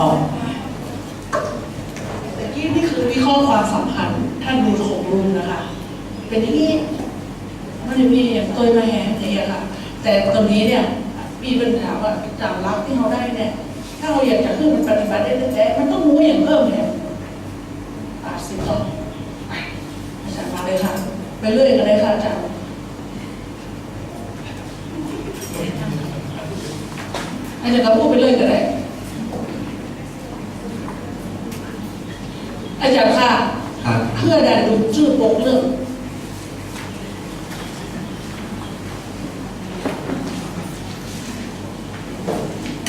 ต่อแต่กี้นี่คือวิเคราะห์ความสัมพันธ์ท่านดูของลุงนะคะ เป็นอย่มันมีอย่างตัวมาแห่เงี้ยค่ะ แต่ตรงนี้เนี่ยมีปัญหาว่าจากรับที่เขาได้เนี่ย ถ้าเราอยากจะขึ้นมันปฏิบัติได้แต่มันต้องรู้อย่างเพิ่มเนี่ยปาสิบต่ออาจารย์มาเลยค่ะ ไปเรื่อยกันเลยค่ะอาจารย์อาจารย์ก็พูดไปเรื่อยก็ได้ อาจารย์ค่ะครับเพื่อดันดูชื่อปกเรื่อง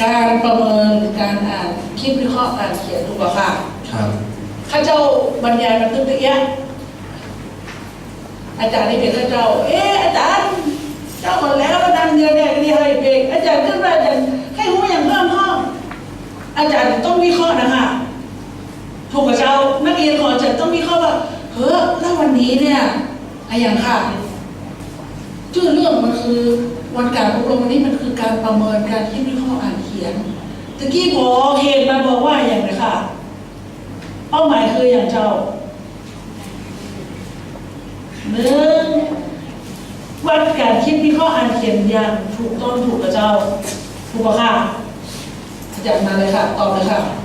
การประเมินการอ่านคิดวิเคราะห์การเขียนถูกป่ะค่ะครับข้าเจ้าบรรยายมันตึ้งตะเอียะอาจารย์นี่เป็นข้าเจ้า เอ๊ะอาจารย์ เจ้าคนแล้วก็ดันเงินเนี่ยนี่ให้เบรกอาจารย์ขึ้นมาอาจารย์ให้รู้อย่างเพิ่มห้องอาจารย์ต้องวิเคราะห์นะคะ ถูกกับเจ้านักเรียนขอจารย์ต้องวิเคราะห์ว่าเฮ้ยแล้ววันนี้เนี่ยอะไรอย่างค่ะชื่อเรื่องมันคือวันการอบรมวันนี้มันคือการประเมินการคิดวิเคราะห์อ่านเขียนตะกี้พอเห็นมาบอกว่าอย่างไรค่ะเป้าหมายคืออย่างเจ้าหนึ่งวัดการคิดวิเคราะห์อ่านเขียนอย่างถูกต้องถูกกับเจ้าถูกปะค่ะอาจารย์มาเลยค่ะตอบเลยค่ะ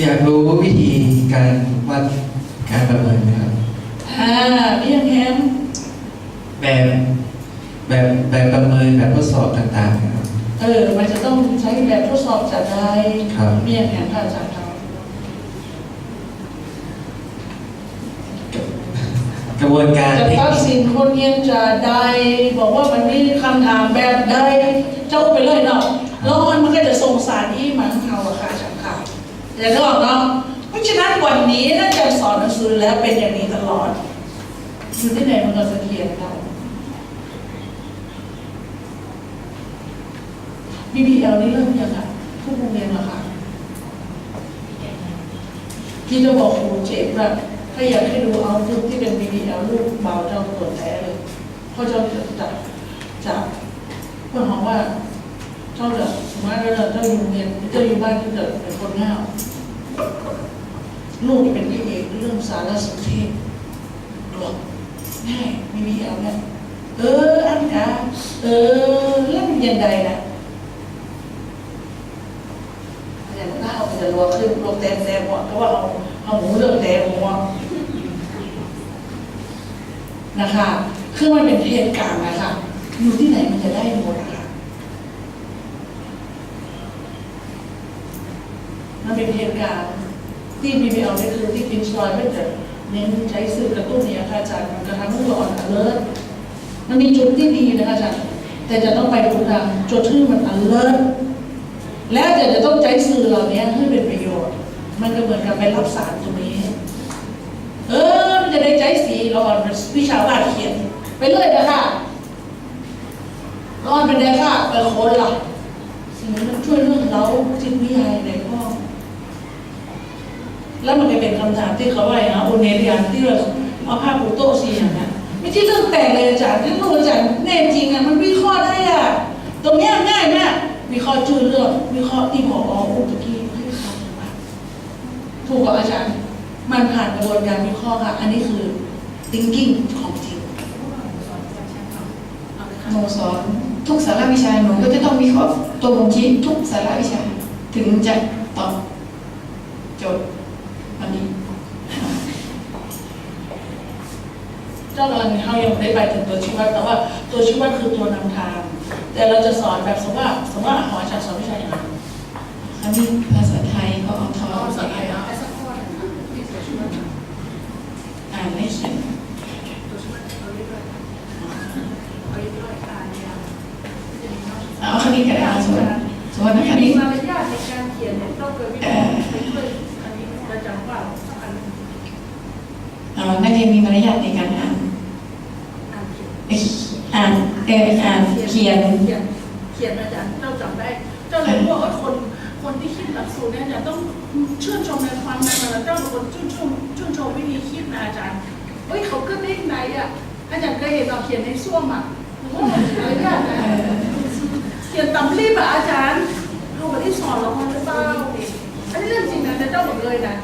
อยากรู้วิธีการวัดการประเมินนะครับ อ่าพี่ยังแฮมแบบแบบแบบประเมินแบบทดสอบต่างๆนะครับ เออ มันจะต้องใช้แบบทดสอบจากใดครับ พี่ยังแฮมค่ะอาจารย์ครับกระบวนการจะเทคตัดนิคสินคนเรียนจะได้บอกว่ามันมีคำถามแบบใด เจ้าไปเลยเนาะแล้วมันก็จะส่งสารที่มันเขาอะค่ะอาจารย์ค่ะองบอกเนาะเพราะฉะนั้นวันนี้ถ้าอาจารย์สอนหนังสือแล้วเป็นอย่างนี้ตลอดอยู่ที่ไหนมันก็เสถียรเรา BBL นี่เริ่มยังคะทุกโรงเรียนเหรอคะที่จะบอกครูเจ็บแบบถ้าอยากให้ดูเอารูปที่เป็น BBL รูปเบาเจ้าตรวแท้เลยเพราะเจ้าจะจับจับเพื่อนของว่าเจ้าจะสมมติว่าเจ้าอยู่เรียนเจ้าอยู่บ้านที่เกิดเป็นคนง่าว ลูกเป็นพี่เอกเรื่องสารสนเทศหรอกง่าย BBL เนี่ยเอออันกาเออเล่นยังไงนะอย่างหน้ามันจะรัวขึ้นรัวแตงแตงหัวเพราะว่าเอาเอาหมูเลือกแตงหัวนะคะคือมันเป็นเหตุการณ์นะคะอยู่ที่ไหนมันจะได้หมดอะค่ะมันเป็นเหตุการณ์ ที่ BBL นี่คือที่พินชอยไม่จะเน้นใช้สื่อกระตุ้นเนี่ยค่ะอาจารย์มันจะทำให้เราอ่อนเลิศมันมีจุดที่ดีนะคะอาจารย์แต่จะต้องไปดูทางจุดที่มันอันเลิศแล้วจะจะต้องใช้สื่อเหล่านี้ให้เป็นประโยชน์ มันก็เหมือนกับไปรับสารตรงนี้ เออมันจะได้ใช้สีเร้อนเป็นวิชาวาดเขียนไปเรื่อยนะคะร้อนเป็นไงค่ะไปคนลักสิ่งนี้มันช่วยเรื่องเราจิตวิทยาในห้อง แล้วมันก็เป็นคำถามที่เขาว่าอย่างนะอุเนรียนที่เราเอาผ้าปูโต๊ะสีอย่างนี้ไม่ใช่เรื่องแปลกเลยอาจารย์ที่รู้อาจารย์แน่จริงอะมันวิเคราะห์ได้อะตรงเนี้ยง่ายมากวิเคราะห์ชื่อเรื่องวิเคราะห์ที่พออุตกี้ให้คำมาถูกกับอาจารย์ มันผ่านกระบวนการวิเคราะห์ค่ะอันนี้คือ thinking ของจริงหนูสอนทุกสาระวิชาหนูก็จะต้องวิเคราะห์ตัวบ่งชี้ทุกสาระวิชา ถึงจะตอบโจทย์วันนี้ เจ้ากำลังเขายังไม่ได้ไปถึงตัวชี้วัดแต่ว่าตัวชี้วัดคือตัวนำทาง แต่เราจะสอนแบบสมมติว่าสมมติว่าหออาจารย์สอนวิชาอย่างไรอันนี้ภาษาไทยก็เอาทอภาษาไทยเนะอ่านไม่เขียนเอาคณิตก็ได้เอาสมมติสมมตินะคณิตมารยาทในการเขียนต้องเกิดวิเคราะห์ไปช่วยอันนี้จะจำว่าอันเอานักเรียนมีมารยาทในการอ่าน อ่านเอออ่านเขียน เขียนเขียนอาจารย์เจ้าจำได้ เจ้าเลยรู้ว่าคนคนที่คิดหลักสูตรเนี่ยจะต้องชื่นชมในความงามของเจ้าเป็นคนชื่นชมชื่นชมวิธีคิดนะอาจารย์เฮ้ยเขาก็ได้ไหนอะอาจารย์เคยเห็นเราเขียนในส้วมอะโอ้โหมายาทนะเออเขียนตำรีบอะอาจารย์เขาไม่ได้สอนเราคนหรือเปล่าอันนี้เรื่องจริงนะแต่เจ้าหมดเลยนะ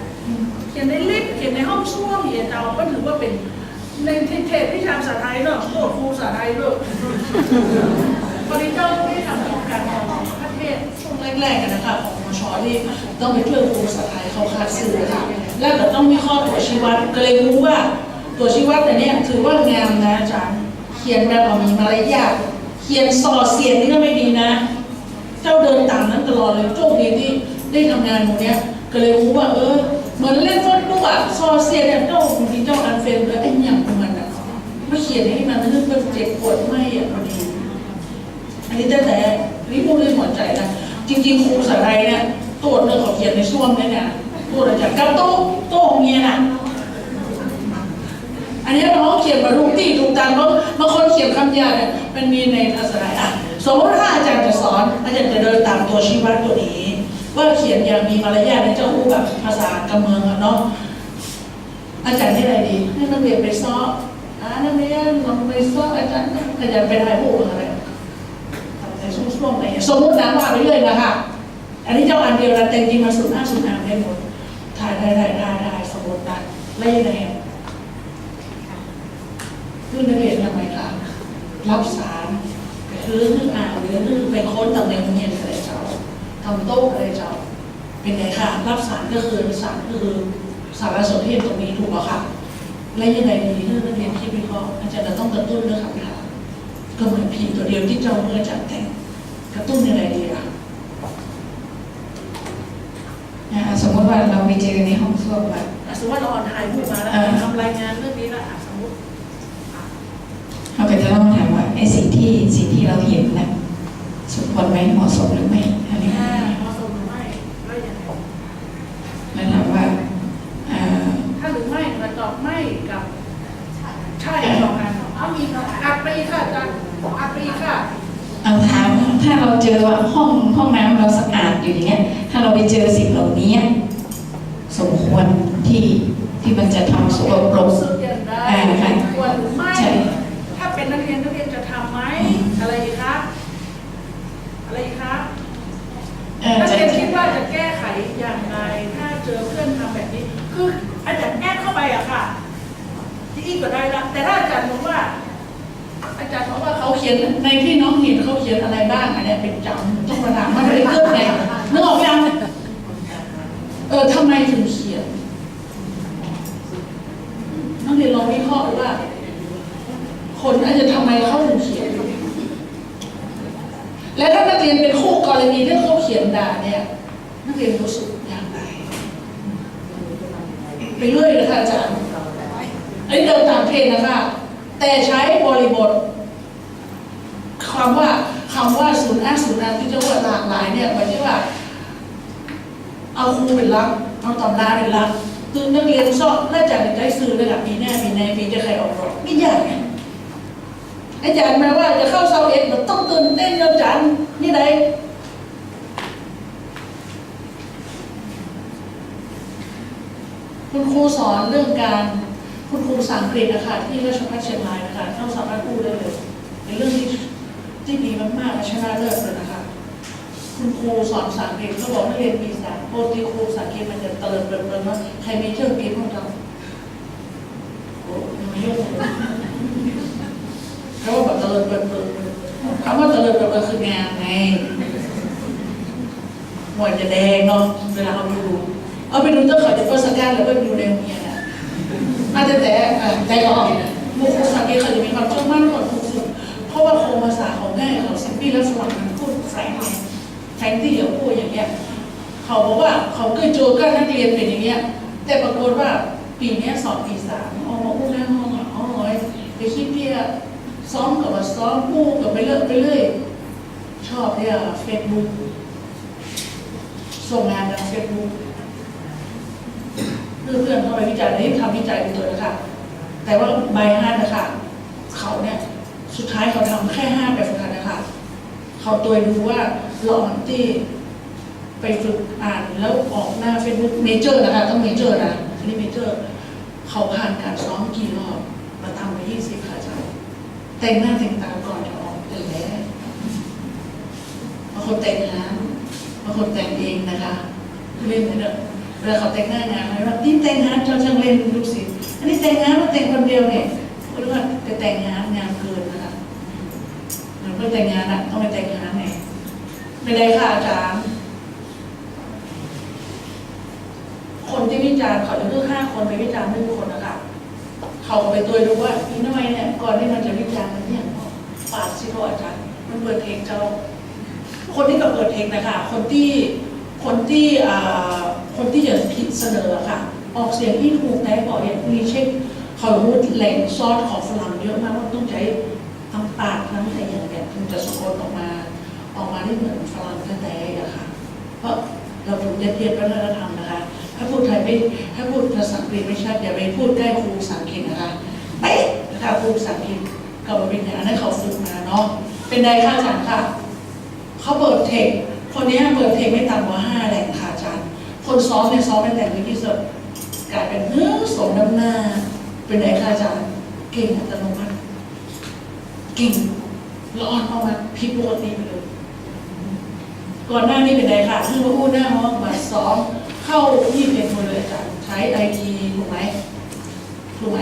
เขียนในลิฟต์เขียนในห้องส้วมเขียนเจ้าก็ถือว่าเป็น ในเทศวิชาภาษาไทยเนอะโคตรครูภาษาไทยเนอะปริเจ้าไม่ได้ทำโครงการของประเทศช่วงแรกๆกันนะคะของมชที่ต้องไปช่วยครูภาษาไทยเขาคาดสื่อค่ะแล้วก็ต้องมีข้อตรวจชีวัดก็เลยรู้ว่าตรวจชีวัดแต่เนี้ยถือว่างามนะอาจารย์เขียนแบบว่ามีมารยาทเขียนสอเสียงนี่ก็ไม่ดีนะ เจ้าเดินตามนั้นตลอดเลยโชคดีที่ได้ทำงานตรงเนี้ยก็เลยรู้ว่าเออเหมือนเล่นฟุตบอลอะซอเซียเนี่ยเจ้าบางทีเจ้าอันเฟรมเลย ไม่เขียนให้มันนึกมันเจ็บปวดไม่อะพอดีอันนี้แต่แต่นี่พูดเลยหัวใจนะจริงๆครูสายเนี่ยตัวจเรื่องเขาเขียนในช่วงนี้เนี่ยตัวอาจารย์กับโต๊ะโต๊ะของเมียนะอันนี้น้องเขียนมาทุกที่ทุกตามบางบางคนเขียนคำยาเนี่ยมันมีในภาษาไทยอะสมมติถ้าอาจารย์จะสอนอาจารย์จะเดินตามตัวชี้วัดตัวนี้ว่าเขียนอย่างมีมารยาทในเจ้าอู้แบบภาษากำเมืองอะเนาะอาจารย์ที่อะไรดีให้นักเรียนไปซ้อานักเรียนลองไปซ้ออาจารย์อาจารย์ไปถ่ายรูปอะไรในช่วงๆไรอย่างเงี้ยสมมตินะว่าไปเรื่อยนะคะอันนี้เจ้าอันเดียวนะแต่จริงๆมาสุดหน้าสุดหางได้หมดถ่ายถ่ายถ่ายถ่ายถ่ายสมมตินะแล้วยังไงอะคือนักเรียนทำไมคะรับสารคือเรื่องอ่านหรือเรื่งไปค้นตำแหน่งเรียนอะไรเจ้าทำโต๊ะอะไรเจ้าเป็นไงค่ะ รับสารก็คือสารก็คือสารสนเทศตรงนี้ถูกไหมคะ และยังไงดีเรื่องนักเรียนที่วิเคราะห์อาจารย์จะต้องกระตุ้นเรื่องคำถามก็เหมือนพิมพ์ตัวเดียวที่เจ้าเมื่อจัดแต่งกระตุ้นยังไงดีอะนะคะสมมติว่าเราไปเจอในห้องส้วมแบบอะสมมติว่าเราเอาถ่ายรูปมาแล้วเออทำรายงานเรื่องนี้แล้วอะสมมติเราก็จะต้องถามว่าไอ้สิ่งที่สิ่งที่เราเห็นนะสมควรไหมเหมาะสมหรือไม่อะไรอย่าง อ่า เงี้ย เหมาะสมหรือไม่แล้วยังไง แล้วถามว่าอ่า ถ้าหรือไม่มาตอบไม่กับ ใช่สองอั นเอามีค่ะอัดไปอีกค่ะอาจารย์อัดไปอีกค่ะเอาถามถ้าเราเจอว่าห้องห้องน้ำเราสะอาดอยู่อย่างเงี้ย ถ้าเราไปเจอสิ่งเหล่านี้ สมควรที่ที่มันจะทำสกปรกรู้สึกอย่างไรอ่าค่ะควรหรือไม่ใช่ถ้าเป็นนักเรียนนักเรียนจะทำไหมอะไรอีกคะอะไรอีกคะเอ่อนักจะเรียนคิดว่าจะแก้ไขอย่างไรถ้าเจอเพื่อนทำแบบนี้ คืออาจารย์แอบเข้าไปอะค่ะที่อีกก็ได้ละแต่ถ้าอาจารย์บอกว่า อาจารย์บอกว่าเขาเขียนในที่น้องเห็นเขาเขียนอะไรบ้างอันเนี้ยเป็นจำต้องมาถามมันไม่ได้เกิดไงนึกออกยังเออทำไมถึงเขียนนักเรียนลองวิเคราะห์ว่า คนอาจจะทำไมเขาถึงเขียน และถ้านักเรียนเป็นคู่กรณีที่เขาเขียนด่าเนี่ยนักเรียนรู้สึกอย่างไรไปเรื่อยเลยค่ะอาจารย์ไอ้เดินตามเทรนนะคะแต่ใช้บริบทคำว่าคำว่าศูนย์อาศูนย์อาที่จะว่าหลากหลายเนี่ยหมายถึงว่า เอาครูเป็นหลัก เอาตำราเป็นหลักคือ นักน่าจะได้ซื้อระดับปีหน้าปีในปีจะใครออกรอบไม่ยากไงอาจารย์แม้ว่าจะเข้าเซาเอ็ดมันต้องตื่นเต้นอาจารย์นี่ไดคุณครูสอนเรื่องการคุณครูภาษาอังเกฤษนะคะที่ราชภัฏเชียงรายนะคะเราสามารถพูดได้เลยเป็นเรื่องที่ที่ดีมากๆและชนะเลิศเลยนะคะ คุณครูสอนภาษาอังเกฤษเขาบอกนักเรียนปี สามปกติครูภาษาอังกฤษมันจะเตลิดเปิดเปิดว่าใครมีเครื่องพิมของเราโอ้ไม่ยุ่งเลยเขาบอกเตลิดเปิดเปิดคำว่าเตลิดเปิดเปิดคืองานไงหัวจะแดงเนาะเวลาเอาไปดูเอาไปดูเจ้าเขาจะเปิดสแกนแล้วก็ดูในโรงเรียนอะอาจจะแต่เอ่ใจก็ออกบุคคลภาษาอังเกฤษเขาจะมีความเชื่อมั่นกว่าครูฝึกเพราะว่าโครงภาษาของง่ายเขาสิบปีแล้วสวรรค์มันพูดแฝงไงแทนที่เขาพูดอย่างเงี้ย เขาบอกว่าเขาเคยเจอกันนักเรียนเป็นอย่างเงี้ย แต่ปรากฏว่าปีนี้สอบปีสามออกมาอุ้มหน้าห้องอะอ๋อร้อยไปคิดเพียซ้อมกับว่าซ้อมพูดกับไปเรื่อยไปเรื่อยชอบเนี่ยเฟซบุ๊กส่งงานทางเฟซบุ๊กเพื่อนเพื่อนๆเข้าไปวิจัยนี่ทำวิจัยเป็นตัวนะคะแต่ว่าใบห้านะคะเขาเนี่ยสุดท้ายเขาทำแค่ห้าแบบฝึกหัดนะคะเขาตัวดูว่าเราอ่านที่ ไปฝึกอ่านแล้วออกหน้า Facebook เมเจอร์นะคะต้องเมเจอร์นะอันนี้เมเจอร์ เขาผ่านการซ้อมกี่รอบมาทำไปยี่สิบค่ะอาจารย์แต่งหน้าแต่งตาก่อนจะออกแต่แล้วบางคนแต่งงานบางคนแต่งเองนะคะเล่นเนี่ยเวลาเขาแต่งหน้างานอะไรว่านี่แต่งงานเจ้าช่างเล่นดูสิษย์อันนี้แต่งงานมาแต่งคนเดียวเนี่ยเรียกว่าจะแต่งงานงานเกินนะคะเพื่อแต่งงานอะต้องไปแต่งงานไงไม่ได้ค่ะอาจารย์ คน ที่วิจารณ์เขาจะเลือกห้าคนไปวิจารณ์ไม่ทุกคนนะคะเขาก็ไปตัวดูว่าอีน้อยเนี่ยก่อนที่มันจะวิจารณ์มันเนี่ยปาดซิโรอาจารย์มันเปิดเพลงเจ้า คนที่กับเปิดเพลงนะคะคนที่คนที่อ่าคนที่จะคิดเสนอค่ะ ออกเสียงที่ถูกได้บอกอย่างมีเช็คเขารู้แหล่งซอสของฝรั่งเยอะมากว่าต้องใช้น้ำปากน้ำอะไรอย่างเงี้ยถึงจะสะกดออกมาออกมาได้เหมือนฝรั่งแท้ๆอะค่ะ เพราะเราถูกยัดเยียดวัฒนธรรมนะคะ ถ้าพูดไทยไม่ถ้าพูดภาษาอังกฤษไม่ชัดอย่าไปพูดได้ครูภาษาอังกฤษนะคะเป๊ะนะคะครูภาษาอังกฤษก็มาเป็นอย่างนั้นให้เขาฝึกมาเนาะเป็นไดค่าอาจารย์ค่ะเขาเปิดเทคคนนี้เปิดเทคไม่ต่ำกว่าห้าแหล่งค่ะอาจารย์คนซ้อมเนี่ยซ้อมเป็นแต่งที่สุดกลายเป็นเนื้อสมน้ำหน้า เป็นไดค่าอาจารย์เก่งอัตโนมัติเก่งละอ่อนออกมาผิดปกติไปเลยก่อนหน้านี้เป็นไงค่ะคือมาพูดหน้าห้องมาซ้อม เข้าที่เป็นคนเลยอาจารย์ใช้ไอทีถูกไหมถูกไหม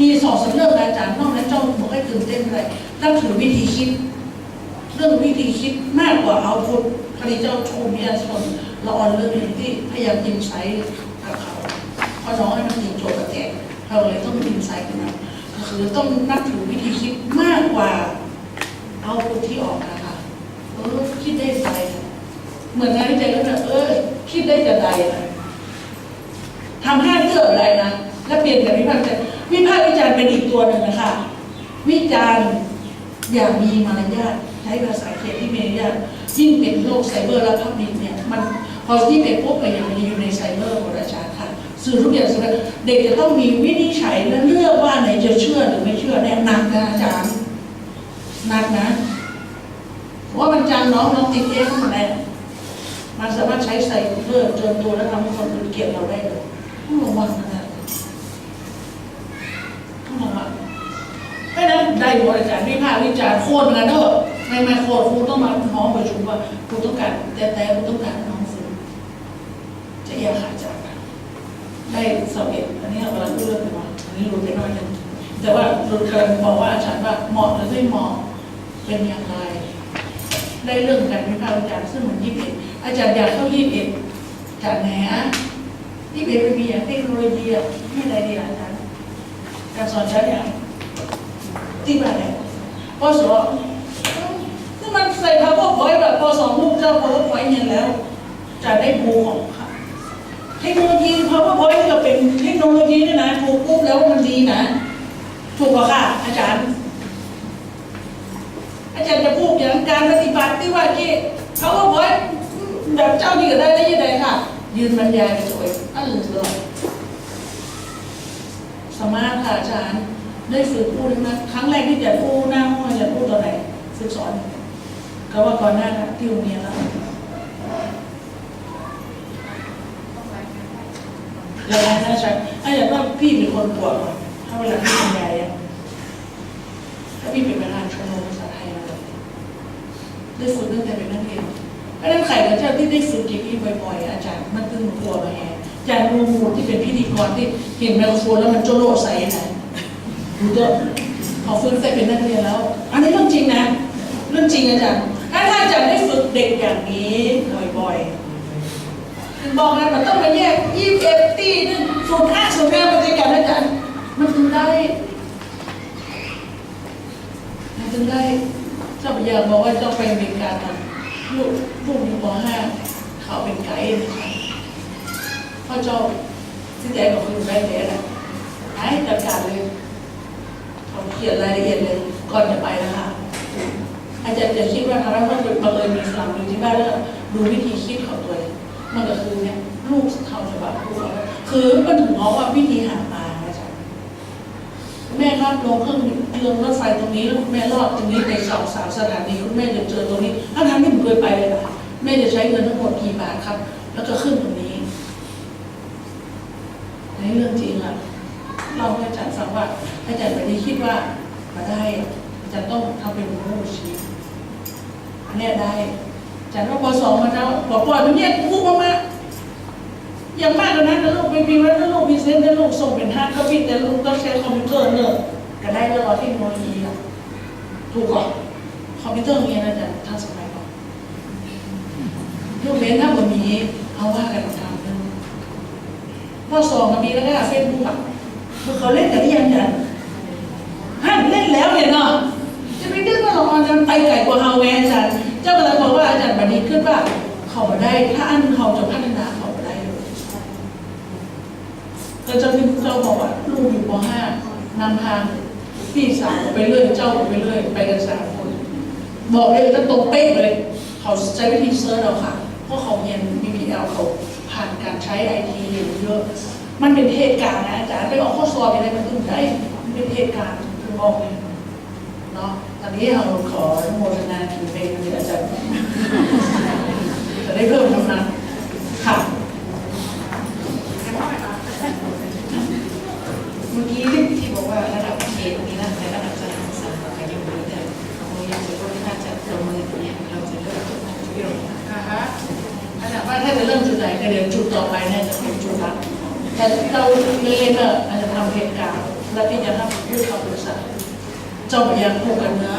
มีสองสามเรื่องอาจารย์นอกนั้นเจ้าบอกให้ตื่นเต้นอะไรนับถือวิธีคิด เรื่องวิธีคิดมากกว่าเอาพุทพอดีเจ้าชมเนี่ยชนละออนเรื่องนี้ที่พยายามยินใช้กับเขาเพราะน้องให้มันยิงโจทย์กับแจกเราเลยต้องยินใส่กันนะก็คือต้องนับถือวิธีคิดมากกว่าเอาพุทที่ออกนะคะเออคิดได้ใจเหมือนงานวิจัยก็แบบเออ คิดได้จะใดนะทำห้าเรื่องอะไรนะ แล้วเปลี่ยนกับวิพากษ์วิจารณ์วิพากษ์วิจารณ์เป็นอีกตัวหนึ่งนะคะ วิจารณ์อย่างมีมารยาทใช้ภาษาเขียนที่มีมารยาทยิ่งเป็นโลกไซเบอร์และพับบิกเนี่ยมันพอที่เป็นปุ๊บไปอย่างมันอยู่ในไซเบอร์หมดอาจาค่ะสื่อทุกอย่างสื่อเด็กจะต้องมีวินิจฉัยและเลือกว่าไหนจะเชื่อหรือไม่เชื่อเนี่ยหนักนะอาจารย์หนักนะว่ามันจันน้องน้องติดเองมันแหละ มันสามารถใช้ใส่เพื่อเจอตัวแล้วทำให้คนอื่นเกลียดเราได้เลยต้องระวังนะต้องระวังเพราะฉะนั้นได้บริจาควิพากษ์วิจารณ์โค่นกันเถอะไม่ไม่โค่นครูต้องมาห้องประชุมว่าครูต้องการแต่แต่ครูต้องการให้น้องฝึกจะแยกขาดจากกันได้สำเร็จอันนี้เรากำลังพูดเรื่องไปว่าอันนี้รู้ไปน่อยหนึงแต่ว่าเรากำลังบอกว่าอาจารย์ว่าเหมาะหรือไม่เหมาะเป็นอย่างไร ได้เรื่องการวิพากษ์วิจารณ์ซึ่งเหมือนยี่สิบเอ็ดอาจารย์อยากเข้ายี่สิบเอ็ดจากไหนอะยี่สิบเอ็ดมันมีอย่างเทคโนโลยีอะไม่ได้ดีอาจารย์การสอนใช้อย่างที่มาไหนพอสอนถ้ามันใส่ powerpoint แบบพอสอนลูกเจ้า powerpoint เนี่ยแล้ว จะได้บูของค่ะเทคโนโลยี powerpoint ก็เป็นเทคโนโลยีเนี่ยนะถูกปุ๊บแล้วมันดีนะ ถูกป่ะค่ะ อาจารย์อาจารย์จะพูดอย่างการปฏิบัติที่ว่าที่เขาก็บอกว่า แบบเจ้านี่ก็ได้ได้ยังไงค่ะ ยืนบรรยายสวยอันเลยสมาร์ทค่ะอาจารย์ได้ฝึกพูดนะครั้งแรกที่จะพูดหน้าห้องอาจารย์พูดตอนไหนฝึกสอนก็ว่าก่อนหน้านะที่โรงเรียนแล้วแล้วนะอาจารย์อาจารย์ว่าพี่เป็นคนปวดถ้าเวลาพี่บรรยายอะถ้าพี่เป็นประธานชมรมภาษาไทยเลยได้ฝึกตั้งแต่เป็นนักเรียน เพราะฉะนั้นใครกับเจ้าที่ได้ฝึกอย่างนี้บ่อยๆ อาจารย์มันตึงตัวมาแฮะอาจารย์มูมูที่เป็นพิธีกรที่เห็นไมโครโฟนแล้วมันโจโลใส่ไหนดูเถอะเขาฝึกแต่เป็นนักเรียนแล้ว อันนี้เรื่องจริงนะ เรื่องจริงอาจารย์ถ้าอาจารย์ได้ฝึกเด็กอย่างนี้บ่อยๆถึงบอกนะมันต้องมาแยกยี่สิบเอ็ดตีนึงสูตรห้าสูตรห้าปฏิกันอาจารย์มันถึงได้มันจึงได้เจ้าพยาบอกว่าเจ้าไปอเมริกาทำ ลูกลูกอยู่ป .5 เขาเป็นไกด์นะคะพ่อเจ้าที่แดงกับคุณได้แล้วนะไอ้จัดการเลยเขาเขียนรายละเอียดเลยก่อนจะไปนะคะอาจารย์จะคิดว่าทำให้ว่าบังเอิญมีฝรั่งอยู่ที่บ้านแล้วดูวิธีคิดของตัวเองมันก็คือเนี่ยลูกเท่าฉบับลูกเขาคือมันถึงมอว่าวิธีหาปลาอาจารย์ แม่ครับลงเครื่องเรือรถไฟตรงนี้แล้วคุณแม่รอดตรงนี้ไปสองสามสถานีคุณแม่จะเจอตรงนี้ถ้าทางที่ผมเคยไปเลยค่ะแม่จะใช้เงินทั้งหมดกี่บาทครับ แล้วก็ขึ้นตรงนี้ในเรื่องจริงอะเราให้อาจารย์ฟังว่าอาจารย์ไม่ได้คิดว่ามาได้อาจารย์ต้องทำเป็นโมชีพอันนี้ได้จากว่าปสองมาแล้วบอกปล่อยมันเนี่ยพูดมามา อย่างมากกว่านั้นนะลูกไม่มีว่าถ้าลูกมีเซนถ้าลูกส่งเป็นห้างก็ปิดแต่ลูกต้องใช้คอมพิวเตอร์เนอะก็ได้แล้วเทคโนโลยีอะถูกก่อนคอมพิวเตอร์มีนะจ๊ะทันสมัยก่อนลูกเล่นถ้าบนนี้เอาว่ากันทำเนอะพ่อสองก็มีแล้วก็เฟซบุ๊กอะคือเขาเล่นกันหรือยังจ๊ะฮันเล่นแล้วเนี่ยเนาะจะไปดื้อว่าเราอาจารย์ไปไก่กว่าฮาแวอาจารย์เจ้ากำลังบอกว่าอาจารย์บันนี้ขึ้นว่าเขามาได้ถ้าอันเขาจะพัฒนาเขามาได้เลยแล้วเจ้าที่เจ้าบอกว่าลูกอยู่ป .5 นำทางพี่สาวไปเรื่อยเจ้าไปเรื่อยไปกันสามคน บอกเลยก็ตรงเป๊ะเลย เขาใช้วิธีเซิร์ชเอาค่ะเพราะเขาเรียน BPL เขาผ่านการใช้ไอทีเยอะมันเป็นเหตุการณ์นะอาจารย์ไปออกข้อสอบอะไรมันถึงได้มันเป็นเหตุการณ์คือบอกเลยเนาะตอนนี้เราขอโมทนาถือเป็นอาจารย์จะได้เพิ่มน้ำหนักค่ะ เมื่อกี้ที่บอกว่าระดับเขตมีนะแต่ระดับสถานศึกษาก็ยังมีแต่เราอยากจะว่าถ้าจะประเมินเนี่ยเราจะเลือกจุดไหนจุดเดียวอ่าฮะอาจารย์ว่าถ้าจะเริ่มจุดไหนก็เดี๋ยวจุดต่อไปเนี่ยจะเป็นจุดลักแต่เราเล่นๆเนอะอาจจะทำเหตุการณ์แล้วที่จะทำพูดคำปรึกษาเจ้าพยายามคู่กันเนื้อ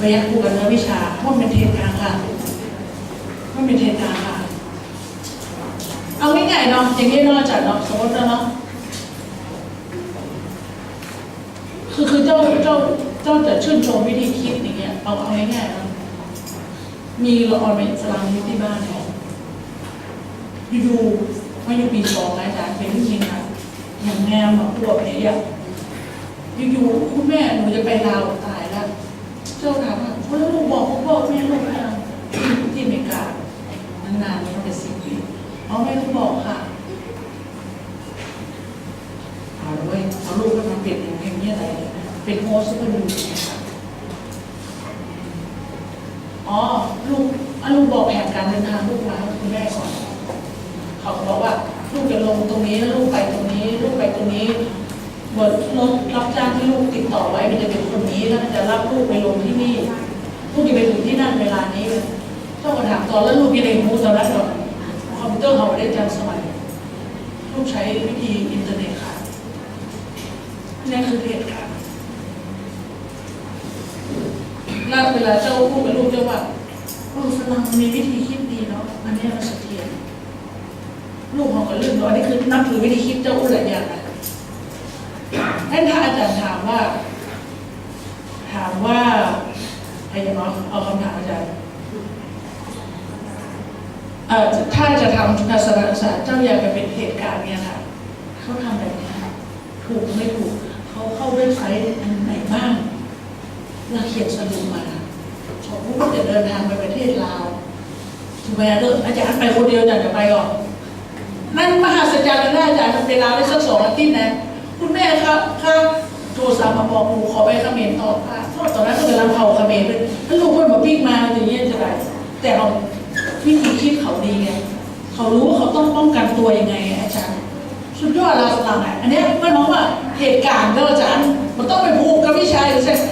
พยายามคู่กันเนื้อวิชาเพราะเป็นเหตุการณ์ค่ะมันเป็นเหตุการณ์ค่ะเอาง่ายๆเนาะอย่างนี้เนาะอาจารย์เนาะสมมตินเนาะ คือคือเจ้าเจ้าเจ้าจะชื่นชมวิธีคิดอย่างเงี้ยเอาเอาง่ายๆนะมีละออนเป็นสลามอยู่ที่บ้านเนี่ยอยู่ๆมาอยู่ปีสองนะอาจารย์เป็นผู้หญิงค่ะอย่างงามแบบพวกเนี่ยอยู่ๆคุณแม่หนูจะไปลาวตายแล้ว เจ้าถามว่าคุณลูกบอกคุณพ่อแม่ลูกยังที่อเมริกานานๆนี่เป็นสิบปีอ๋อแม่ลูกบอกค่ะ เอาเลยเอาลูกก็มาเป็นอย่างนี้อะไร สก็ดูนะคะอ๋อลูกอะลูกบอกแผนการเดินทางลูกมาให้คุณแม่ก่อนเขาบอกว่าลูกจะลงตรงนี้แล้วลูกไปตรงนี้ ลูกไปตรงนี้บทรถรับจ้างที่ลูกติดต่อไว้มันจะเป็นคนนี้แล้วมันจะรับลูกไปลงที่นี่ลูกจะไปถึงที่นั่นเวลานี้เจ้าก็ถามตอนแล้วลูกยังเรียนรู้ตอนนั้นหรอกคอมพิวเตอร์เขาไม่ได้จำสมัยลูกใช้วิธีอินเทอร์เน็ตค่ะนี่คือเหตุการณ์แล้ว เวลาเจ้าพูดกับลูกเจ้าว่าเออฝรั่งมันมีวิธีคิดดีเนาะอันนี้มันเสถียรลูกของก็เรื่องเนาะอันนี้คือนับถือวิธีคิดเจ้าอุ้หลายอย่างนะท่านถ้าอาจารย์ถามว่า ถามว่าอะไรย่างเนาะเอาคำถามอาจารย์เอ่อถ้าจะทำการสาศาสตร์เจ้าอยากจะเป็นเหตุการณ์เนี่ยค่ะเขาทำแบบนี้ถูกไม่ถูก เขาเข้าเว็บไซต์อันไหนบ้างแล้วเขียนสรุปมา เขาพูจะเดินทางไปประเทศลาวถูกไหมเลิกอาจารย์ไปคนเดียวอาจารย์จะไปหรอกนั่นมหัศจรรย์เลยนะอาจารย์ไปลาวได้สักสองอาทิตย์นะคุณแม่ครับครับโทรศัพท์มาบอกหนูขอไปเขมรต่อค่ะเพราะตอนนั้นก็กำลังเผาเขมรเลยถ้าลูกเพื่อนมาปิ้งมาอย่างเงี้ยจะไรแต่เราวิธีคิดเขาดีไงเขารู้ว่าเขาต้องป้องกันตัวยังไงอาจารย์สุดยอดเราสลังอะอันนี้ยก็น้องว่าเหตุการณ์ก็อาจารย์มันต้องไปผูกกับวิชาอยู่เช่นถ้า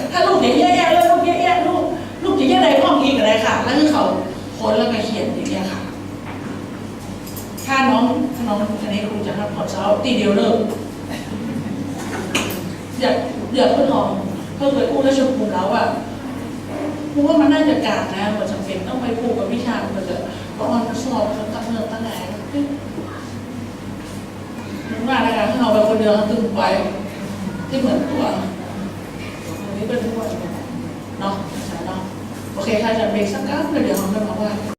นแล้วก็เขียนอย่างเงี้ยค่ะ ถ้าน้องถ้าน้องอันนี้ครูจะทำพอเช้าตีเดียวเลิกอยากอยากเพื่อนลองเพื่อเคยอู้แล้วชมพูแล้วอะพูว่ามันน่าจะการนะมันจำเป็นต้องไปผูกกับวิชามันจะเพราะมันสอบตั้งเงินตั้งไหนมันว่านะคะถ้าเราไปคนเดียวตึงไปที่เหมือนตัวอันนี้เป็นด้วยเนเนาะ โอเคค่ะอาจารย์เบรกสักครั้งเดี๋ยวเราจะบอกว่า